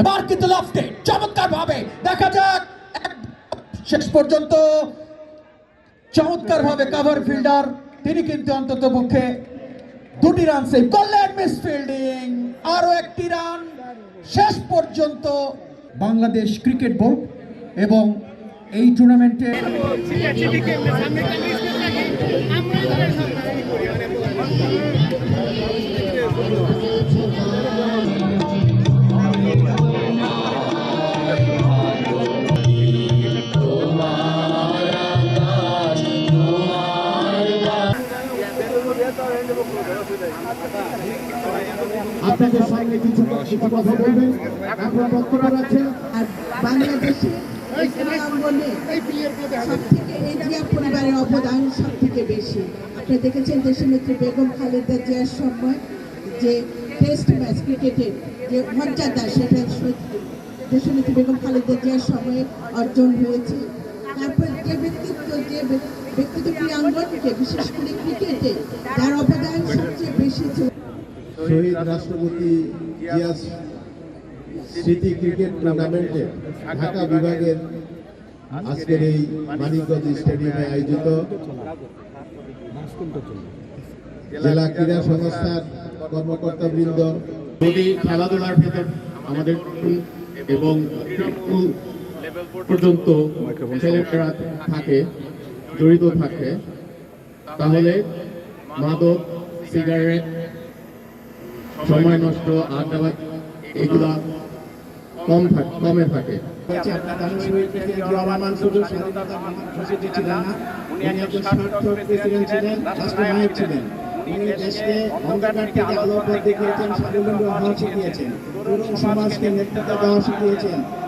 এবার কিন্তু লফটে চমৎকার ভাবে দেখা যাক শেষ পর্যন্ত চমৎকার ভাবে কাভার ফিল্ডার তিনি কিন্তু অন্তত পক্ষে দুটি রান সেভ করলেন মিস ফিল্ডিং আরও একটি রান শেষ পর্যন্ত বাংলাদেশ ক্রিকেট বোর্ড এবং এই টুর্নামেন্টে আপনাদের সামনে কিছু কিছু কথা বলবেন আপনার বক্তব্য আছে আর বাংলাদেশে পরিবারের অবদান সব বেশি। আপনি দেখেছেন দেশনেত্রী বেগম খালেদা জিয়ার সময় যে টেস্ট ম্যাচ ক্রিকেটের যে মর্যাদা, সেটা দেশনেত্রী বেগম খালেদা জিয়ার সময়ে অর্জন হয়েছে। তারপর যে ব্যক্তিত্ব যে ব্যক- ব্যক্তিত্ব ক্রীড়াঙ্গনকে বিশেষ করে ক্রিকেটে যার অবদান সবচেয়ে বেশি ছিল শহীদ রাষ্ট্রপতি জিয়াস স্মৃতি ক্রিকেট টুর্নামেন্টে ঢাকা বিভাগের আজকের এই মানিকগঞ্জ স্টেডিয়ামে আয়োজিত জেলা ক্রীড়া সংস্থার কর্মকর্তাবৃন্দ যদি খেলাধুলার ভেতর আমাদের এবং পর্যন্ত ছেলেমেয়েরা থাকে। জড়িত থাকে তাহলে মাদক সিগারেট সময় নষ্ট আড্ডাবাদ এগুলা কম থাকে কমে থাকে। ঘোষিত ছিলেন না উনি একজন ছিলেন রাষ্ট্রনায়ক দেশকে অন্ধকার থেকে আলোর পথ দেখিয়েছেন স্বাবলম্বী হওয়া শিখিয়েছেন তরুণ সমাজকে নেতৃত্ব দেওয়া শিখিয়েছেন।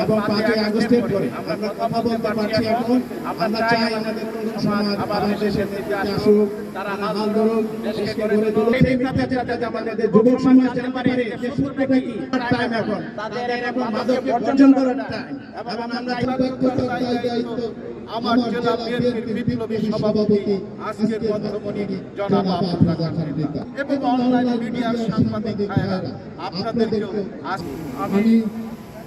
এবং পাঁচই আগস্টের পরে আমরা কথা বলতে পারছি এখন। আমরা চাই আমাদের সমাজ আমাদের দেশের নেতৃত্বে আসুক তারা হাল ধরুক দেশকে গড়ে তুলুক। সেই যাতে আমাদের যুবক সমাজ জানতে পারে যে সত্যটা কি? টাইম এখন তাদের এখন মাদককে বর্জন করার টাইম এবং আমরা দায়িত্ব আমার জেলা বিএনপির বিপ্লবী সভাপতি আজকের জনাব আব্দুল এবং অনলাইন মিডিয়ার সাংবাদিক আপনাদেরকেও আমি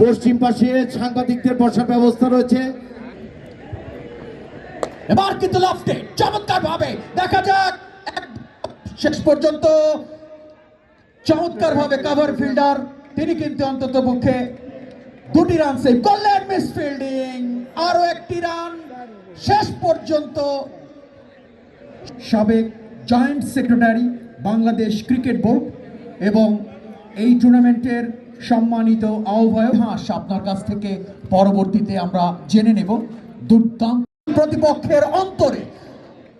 পশ্চিম পাশে সাংবাদিকদের বসার ব্যবস্থা রয়েছে। এবার কিন্তু লফটে চমৎকার ভাবে দেখা যাক শেষ পর্যন্ত চমৎকার ভাবে কাভার ফিল্ডার তিনি কিন্তু অন্তত পক্ষে দুটি রান সেভ করলেন মিস ফিল্ডিং আরও একটি রান শেষ পর্যন্ত সাবেক joint secretary Bangladesh cricket board এবং এই টুর্নামেন্টের সম্মানিত আহ্বায়ক। হাস আপনার কাছ থেকে পরবর্তীতে আমরা জেনে নেব দুর্দান্ত প্রতিপক্ষের অন্তরে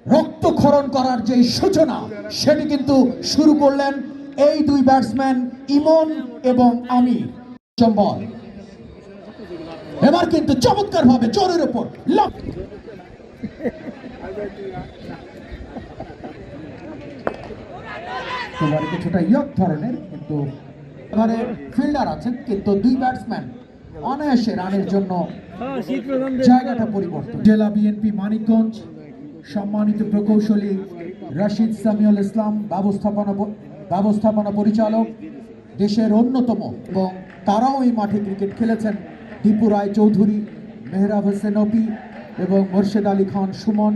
রক্তক্ষরণ করার যে সূচনা, সেটি কিন্তু শুরু করলেন এই দুই ব্যাটসম্যান ইমন এবং আমি বল এবার কিন্তু চমৎকার ভাবে জোরের উপর তোমার কিছুটা ইয়ক ধরনের কিন্তু এবারে ফিল্ডার আছেন কিন্তু দুই ব্যাটসম্যান অনায়াসে রানের জন্য জায়গাটা পরিবর্তন। জেলা বিএনপি মানিকগঞ্জ, সম্মানিত প্রকৌশলী রশিদ সামিউল ইসলাম, ব্যবস্থাপনা ব্যবস্থাপনা পরিচালক, দেশের অন্যতম এবং তারাও এই মাঠে ক্রিকেট খেলেছেন। দীপু রায় চৌধুরী মেহরাব হোসেন অপি এবং মোর্শেদ আলী খান সুমন।